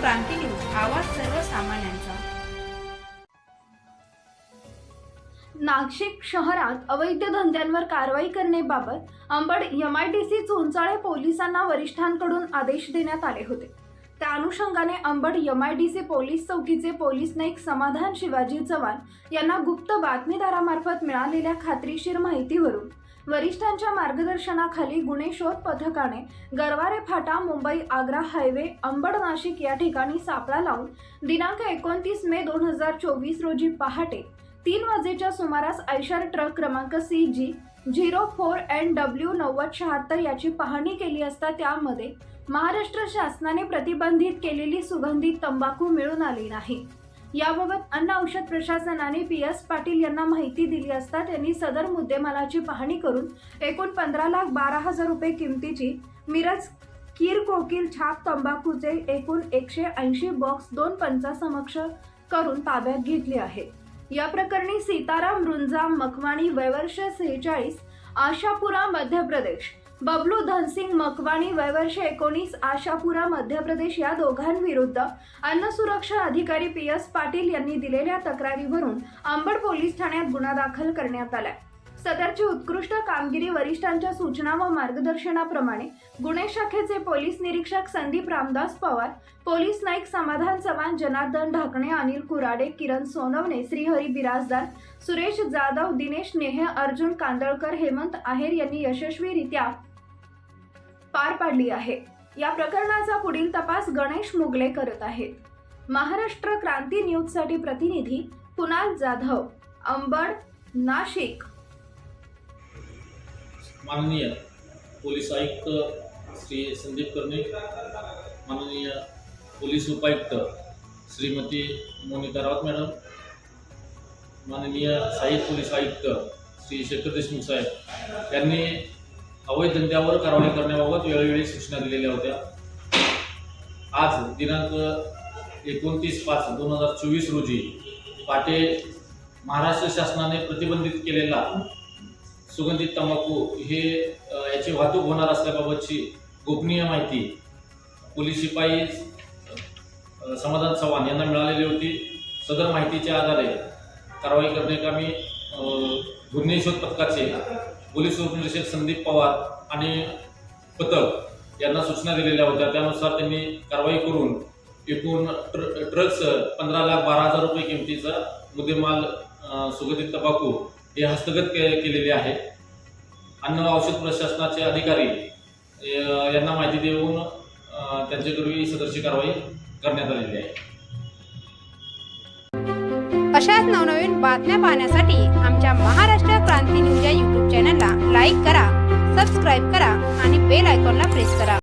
क्रांती news आवाज सर्वसामान्यांचा. नाशिक शहरात अवैध धंद्यांवर कारवाई करण्याबाबत अंबड एमआयडीसी चोंचाळे पोलिसांना वरिष्ठांकडून आदेश देण्यात आले होते. त्या अनुषंगाने अंबड एमआयडीसी पोलीस चौकीचे पोलीस नाईक समाधान शिवाजी चव्हाण यांना गुप्त बातमीदारामार्फत मिळालेल्या खात्रीशीर माहितीवरून वरिष्ठांच्या मार्गदर्शनाखाली गुन्हे शोध पथकाने गरवारे फाटा मुंबई आग्रा हायवे अंबड नाशिक या ठिकाणी सापळा लावून दिनांक एकोणतीस मे दोन हजार चोवीस रोजी पहाटे तीन वाजेच्या सुमारास आयशर ट्रक क्रमांक C G zero four N W नव्वद शहात्तर याची पाहणी केली असता त्यामध्ये महाराष्ट्र शासनाने प्रतिबंधित केलेली सुगंधित तंबाखू मिळून आली नाही. याबाबत अन्न औषध प्रशासनाने पी एस पाटील यांना माहिती दिली असता त्यांनी सदर मुद्देमालाची पाहणी करून एकूण पंधरा लाख बारा हजार रुपये किमतीची मिरज कीर कोकिल छाप तंबाखूचे एकूण एकशे ऐंशी बॉक्स दोन पंचासमक्ष करून ताब्यात घेतले आहे. या प्रकरणी सीताराम रुंजाम मकवाणी वयवर्ष सेहेचाळीस आशापुरा मध्य प्रदेश बबलू धनसिंग मकवाणी वयवर्ष एकोणीस आशापुरा मध्य प्रदेश या दोघांविरुद्ध अन्न सुरक्षा अधिकारी पी एस पाटील यांनी दिलेल्या तक्रारीवरून अंबड पोलीस ठाण्यात गुन्हा दाखल करण्यात आलाय. सदरची उत्कृष्ट कामगिरी वरिष्ठांच्या सूचना व मार्गदर्शनाप्रमाणे गुन्हे शाखेचे पोलीस निरीक्षक संदीप रामदास पवार पोलीस नाईक समाधान चव्हाण जनार्दन ढाकणे अनिल कुराडे किरण सोनवणे श्रीहरी बिराजदार सुरेश जाधव दिनेश नेहे अर्जुन कांदळकर हेमंत आहेर यांनी यशस्वीरित्या पार पाडली आहे. या प्रकरणाचा पुढील तपास गणेश मुगले करत आहेत. महाराष्ट्र क्रांती न्यूजसाठी प्रतिनिधी कुणाल जाधव अंबड नाशिक. माननीय पोलीस आयुक्त श्री संदीप कर्णिक माननीय पोलीस उपायुक्त श्रीमती मोनिका राऊत मॅडम माननीय सहाय्यक पोलीस आयुक्त श्री शेखर देशमुख साहेब यांनी अवैध धंद्यावर कारवाई करण्याबाबत वेळोवेळी सूचना दिलेल्या होत्या. आज दिनांक एकोणतीस पाच दोन हजार चोवीस रोजी पाटे महाराष्ट्र शासनाने प्रतिबंधित केलेला सुगंधित तंबाखू हे याची वाहतूक होणार असल्याबाबतची गोपनीय माहिती पोलीस शिपाई समाधान चव्हाण यांना मिळालेली होती. सदर माहितीच्या आधारे कारवाई करण्याकामी कामी गुन्हे शोध पथकाचे पोलीस उपनिरीक्षक संदीप पवार आणि पथक यांना सूचना दिलेल्या होत्या. त्यानुसार त्यांनी कारवाई करून एकूण ट्र ट्रक्स पंधरा लाख बारा हजार रुपये किमतीचा मुद्देमाल सुगंधित तंबाखू हे हस्तगत के केलेले आहे. अन्न औषध प्रशासनाचे अधिकारी यांना माहिती देऊन त्यांच्यापूर्वी सदरची कारवाई करण्यात आलेली आहे. अशाच नवनवीन बातम्या पाहण्यासाठी आमच्या महाराष्ट्र क्रांती न्यूज या यूट्यूब चॅनलला लाईक करा सबस्क्राईब करा आणि बेल आयकॉनला प्रेस करा.